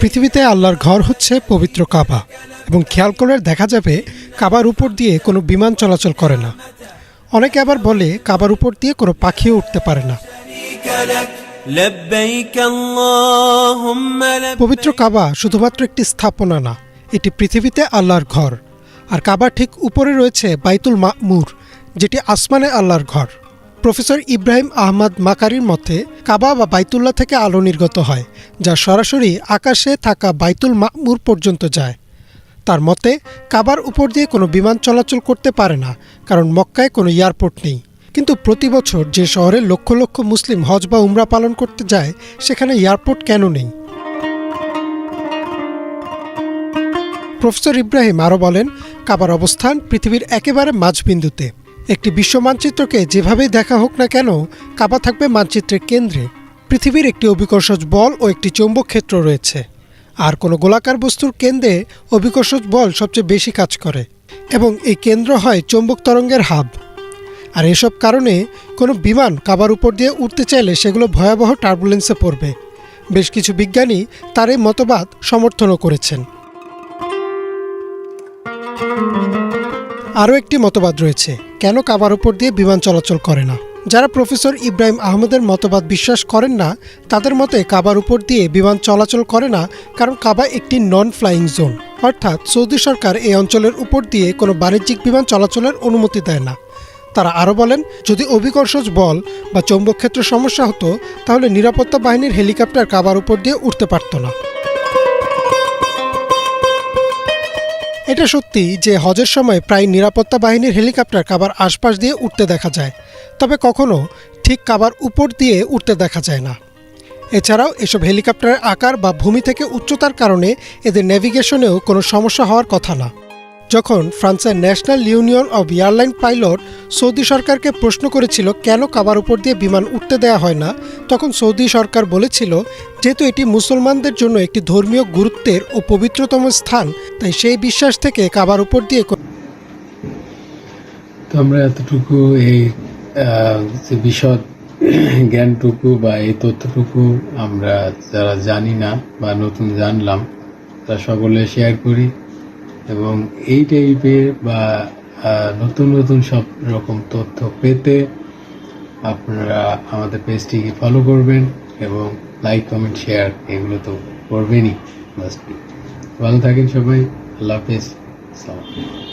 পৃথিবীতে আল্লাহর ঘর হচ্ছে পবিত্র কাবা এবং খেয়াল করলে দেখা যাবে কাবার উপর দিয়ে কোনো বিমান চলাচল করে না। অনেকে আবার বলে কাবার উপর দিয়ে কোনো পাখিও উঠতে পারে না। পবিত্র কাবা শুধুমাত্র একটি স্থাপনা না এটি পৃথিবীতে আল্লাহর ঘর। আর কাবা ঠিক উপরে রয়েছে বাইতুল মামুর যেটি আসমানে আল্লাহর ঘর। প্রফেসর ইব্রাহিম আহমদ মাকারির মতে, কাবা বা বাইতুল্লাহ থেকে আলো নির্গত হয়, যা সরাসরি আকাশে থাকা বাইতুল মামুর পর্যন্ত যায়। তার মতে, কাবার উপর দিয়ে কোনো বিমান চলাচল করতে পারে না, কারণ মক্কায় কোনো এয়ারপোর্ট নেই। কিন্তু প্রতি বছর যে শহরে লক্ষ লক্ষ মুসলিম হজ বা উমরা পালন করতে যায়, সেখানে এয়ারপোর্ট কেন নেই? প্রফেসর ইব্রাহিম আরও বলেন, কাবার অবস্থান পৃথিবীর একেবারে মাঝবিন্দুতে। একটি বিশ্ব মানচিত্রকে যেভাবেই দেখা হোক না কেন কাবা থাকবে মানচিত্রের কেন্দ্রে। পৃথিবীর একটি অভিকর্ষজ বল ও একটি চৌম্বক ক্ষেত্র রয়েছে। আর কোনো গোলাকার বস্তুর কেন্দ্রে অভিকর্ষজ বল সবচেয়ে বেশি কাজ করে, এবং এই কেন্দ্র হয় চৌম্বক তরঙ্গের হাব। আর এসব কারণে কোনো বিমান কাবার উপর দিয়ে উঠতে চাইলে সেগুলো ভয়াবহ টার্বুলেন্সে পড়বে। বেশ কিছু বিজ্ঞানী তার এই মতবাদ সমর্থনও করেছেন। আরও একটি মতবাদ রয়েছে, কেন কাবার উপর দিয়ে বিমান চলাচল করে না? যারা প্রফেসর ইব্রাহিম আহমদের মতবাদ বিশ্বাস করেন না, তাদের মতে কাবার উপর দিয়ে বিমান চলাচল করে না কারণ কাবা একটি নন ফ্লাইং জোন অর্থাৎ সৌদি সরকার এই অঞ্চলের উপর দিয়ে কোনো বাণিজ্যিক বিমান চলাচলের অনুমতি দেয় না। তারা আরও বলেন, যদি অভিকর্ষজ বল বা চৌম্বক সমস্যা হতো, তাহলে নিরাপত্তা বাহিনীর হেলিকপ্টার কাবার উপর দিয়ে উঠতে পারত না। এটা সত্যি যে হজের সময় প্রায় নিরাপত্তা বাহিনীর হেলিকপ্টার কাবার আশপাশ দিয়ে উঠতে দেখা যায়, তবে কখনও ঠিক কাবার উপর দিয়ে উঠতে দেখা যায় না। এছাড়াও এসব হেলিকপ্টারের আকার বা ভূমি থেকে উচ্চতার কারণে এদের নেভিগেশনেও কোনো সমস্যা হওয়ার কথা না। যখন ফ্রান্সের national union of airline pilot Saudi সরকারকে প্রশ্ন করেছিল, কেন কাবার উপর দিয়ে বিমান উঠতে দেওয়া হয় না? তখন সৌদি সরকার বলেছিল, যেহেতু এটি মুসলমানদের জন্য একটি ধর্মীয় গুরুত্বের ও পবিত্রতম স্থান, তাই সেই বিশ্বাস থেকে কাবার উপর দিয়ে তো আমরা এতটুকু এই বিশদ জ্ঞানটুকু বা এই তথ্যটুকু আমরা যারা জানি না বা নতুন জানলাম তা সকলে শেয়ার করি। এবং এই টাইপের বা নতুন নতুন সব রকম তথ্য পেতে আপনারা আমাদের পেজটিকে ফলো করবেন এবং লাইক কমেন্ট শেয়ার এগুলো তো করবেনই ভালো থাকেন সবাই, আল্লাহ হাফেজ আলাইকুম।